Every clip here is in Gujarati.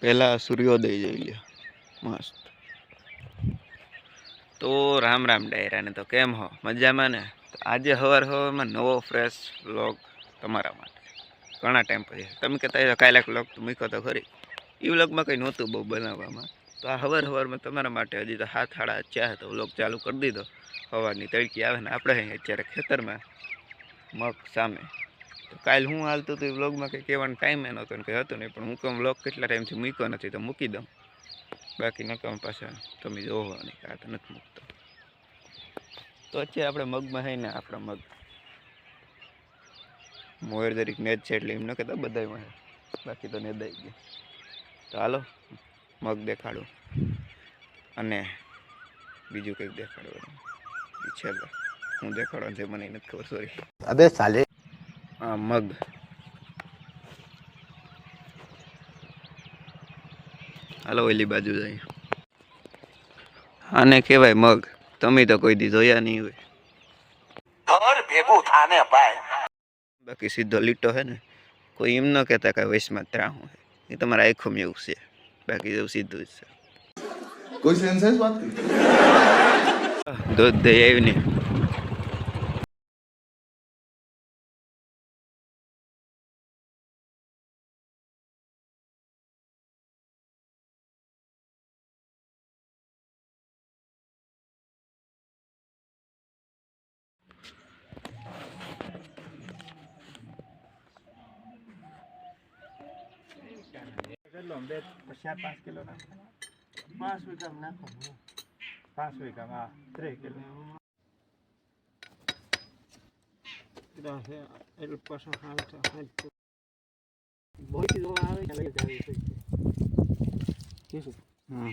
પહેલા સૂર્યોદય જોઈ લ્યો. મસ્ત. તો રામ રામ ડાયરાને તો કેમ હો? મજામાં ને? તો આજે હવાર હવારમાં નવો ફ્રેશ વ્લોગ તમારા માટે. ઘણા ટાઈમ પછી. તમે કહેતા હતા કાલે વ્લોગ તો મૂક્યો તો ખરી. એ વ્લોગમાં કંઈ નહોતું બહુ બનાવવામાં. તો આ હવાર હવારમાં તમારા માટે હજી તો હાથ હાડા ચાહે તો વ્લોગ ચાલુ કરી દીધો. સવારની તડકી આવે ને આપણે અહીં અત્યારે ખેતરમાં મગ સામે તો કાલ હું હાલતું હતું એ વ્લોગમાં કંઈ કહેવાનો ટાઈમ એનો હતો ને કંઈ હતું નહીં. પણ હું કહું વ્લોગ કેટલા ટાઈમથી મૂક્યો નથી, તો મૂકી દઉં. બાકી નકામ પાછા તમે જોવો નહીં, આ તો નથી મૂકતો. તો અત્યારે આપણે મગમાં હે ને આપણા મગ. મોર દરેક નેજ છે એટલે એમ ન કહેતા બધામાં બાકી તો નેદાઈ ગયા. તો હાલો, મગ દેખાડું. અને બીજું કંઈક દેખાડવાનું. ઈ છેલ્લે હું દેખાડવાનું છે, મને નથી ખબર સોરી અબે સાલે આ મગ. હાલો ઓલી બાજુ જાય આને કહેવાય મગ. તમે તો કોઈ દી જોયા નહીં હોય. ઘર ભેગું બાકી સીધો લીટો હે ને કોઈ એમ ન કહેતા કે વૈશમાં ત્રાહું એ તમારા આંખોમાં એવું છે. બાકી જેવું સીધું જ છે. કોઈ સેન્સ વાત દૂધ દહીં આવ્યું નહીં કેટલો બે ચાર પાંચ કિલો નાખો પાંચ વીઘામાં નાખો પાંચ વીઘામાં હા ત્રીસ કિલો એટલે પાછો હાલ તો હાલ તો બહુ કિલો આવે કે લઈ જાવી છે હમ.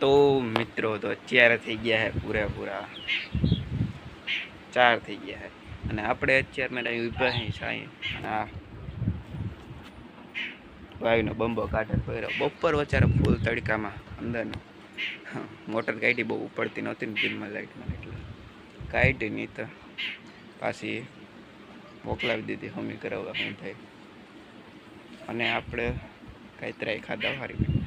તો મિત્રો, તો અત્યારે થઈ ગયા છે પૂરેપૂરા ચાર થઈ ગયા છે અને આપણે અત્યારે મેં ઊભા અહીં સાંઈ. આ વાયુનો બંબો કાઢે પહેર્યો બપોર વચારે ફૂલ તડકામાં અંદરનો મોટર કાઢી બહુ ઉપડતી નહોતી ને ડીમમાં લાઇટમાં એટલે કાઢી નહીં તો પાછી મોકલાવી દીધી. હમી કરાવવા હું થાય. અને આપણે કાંઈ ત્રાય ખાધા હારી